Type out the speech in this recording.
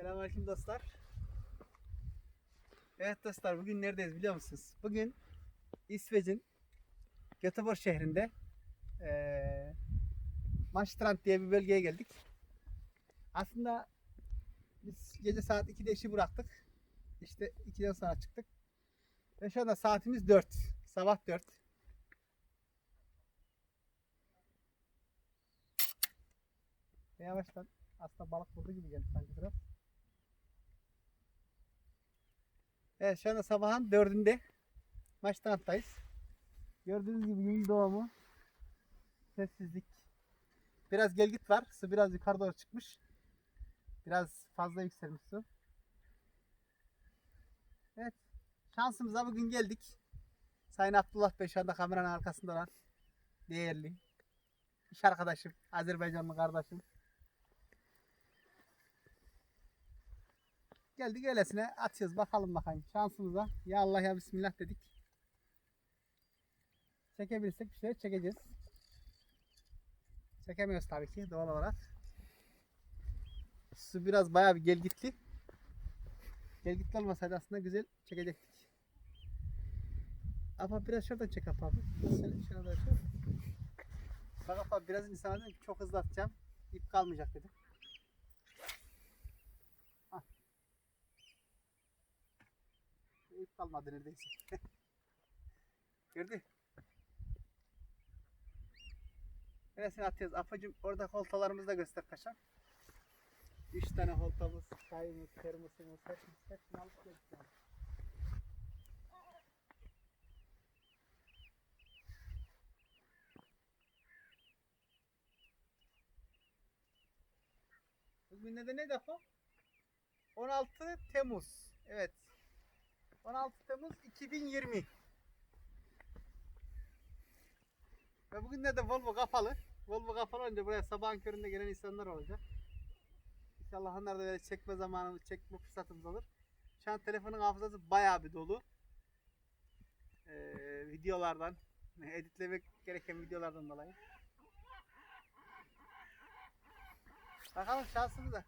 Selamünaleyküm dostlar. Evet dostlar bugün neredeyiz biliyor musunuz? Bugün İsveç'in Göteborg şehrinde eee Maastricht diye bir bölgeye geldik. Aslında biz gece saat 2'de işi bıraktık. İşte 2'den sonra çıktık. Ve şu anda saatimiz 4. Sabah 4. Ve yavaştan aslında balık buldu gibi geldi sanki biraz. Evet şu anda sabahın dördünde Maastricht'tayız. Gördüğünüz gibi gün doğumu sessizlik. Biraz gelgit var. Su biraz yukarı doğru çıkmış. Biraz fazla yükselmiş su. Evet. Şansımıza bugün geldik. Sayın Abdullah Bey şu anda kameranın arkasında olan değerli iş arkadaşım, Azerbaycanlı kardeşim. Geldik öylesine atıyoruz bakalım bakayım şansımıza. Ya Allah ya Bismillah dedik. Çekebilirsek bir şeyler çekeceğiz. Çekemiyoruz tabii ki doğal olarak. Su biraz bayağı bir gelgitli. Gelgitli olmasaydı aslında güzel çekecektik. Ama biraz şuradan çek abi. Şöyle şuradan şöyle. Bak abi biraz insana dedim çok hızlı atacağım. İp kalmayacak dedim. Hah. İp kalmadı neredeyse. Gördün? Neresine atıyoruz? Apacım orada holtalarımızı da göster kaşar. 3 tane holtamız, çayımız, termosumuz, hepsini, hepsini alıp yani. Bugün de ne defa? 16 Temmuz. Evet. 16 Temmuz 2020. Ve bugün de Volvo kapalı. Volvo kapalı olunca buraya sabahın köründe gelen insanlar olacak. İnşallah onlar da böyle çekme zamanı, çekme fırsatımız olur. Şu an telefonun hafızası bayağı bir dolu. Ee, videolardan, editlemek gereken videolardan dolayı. Bakalım şansımıza.